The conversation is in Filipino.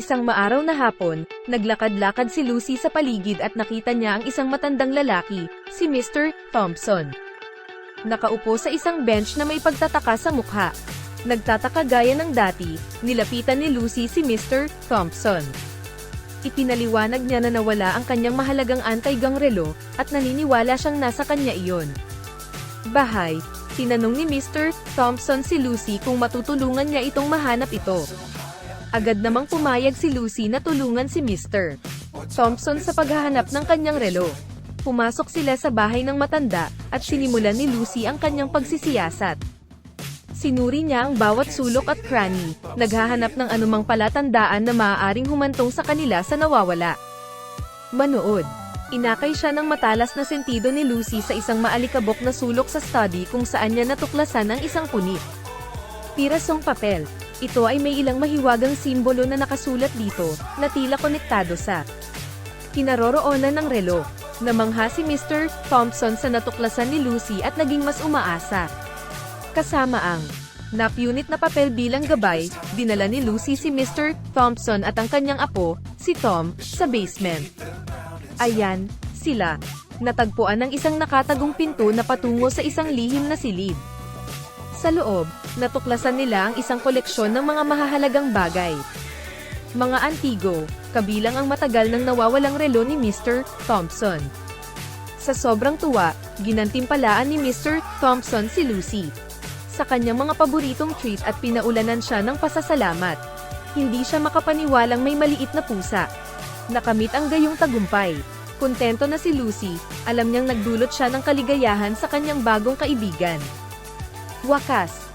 Isang maaraw na hapon, naglakad-lakad si Lucy sa paligid at nakita niya ang isang matandang lalaki, si Mr. Thompson. Nakaupo sa isang bench na may pagtataka sa mukha. Nagtataka gaya ng dati, nilapitan ni Lucy si Mr. Thompson. Ipinaliwanag niya na nawala ang kanyang mahalagang anti-gang relo, at naniniwala siyang nasa kanya iyon. Bahay, tinanong ni Mr. Thompson si Lucy kung matutulungan niya itong mahanap ito. Agad namang pumayag si Lucy na tulungan si Mr. Thompson sa paghahanap ng kanyang relo. Pumasok sila sa bahay ng matanda, at sinimulan ni Lucy ang kanyang pagsisiyasat. Sinuri niya ang bawat sulok at cranny, naghahanap ng anumang palatandaan na maaaring humantong sa kanila sa nawawala. Manood. Inakay siya ng matalas na sentido ni Lucy sa isang maalikabok na sulok sa study kung saan niya natuklasan ang isang punit. Pirasong papel. Ito ay may ilang mahiwagang simbolo na nakasulat dito, na tila konektado sa kinaroroonan ng relo. Namangha si Mr. Thompson sa natuklasan ni Lucy at naging mas umaasa. Kasama ang nap unit na papel bilang gabay, dinala ni Lucy si Mr. Thompson at ang kanyang apo, si Tom, sa basement. Ayan, sila. Natagpuan ng isang nakatagong pinto na patungo sa isang lihim na silid. Sa loob, natuklasan nila ang isang koleksyon ng mga mahahalagang bagay. Mga antigo, kabilang ang matagal nang nawawalang relo ni Mr. Thompson. Sa sobrang tuwa, ginantimpalaan ni Mr. Thompson si Lucy. Sa kanyang mga paboritong treat at pinaulanan siya ng pasasalamat. Hindi siya makapaniwalang may maliit na pusa. Nakamit ang gayong tagumpay. Kontento na si Lucy, alam niyang nagdulot siya ng kaligayahan sa kanyang bagong kaibigan. Wakas,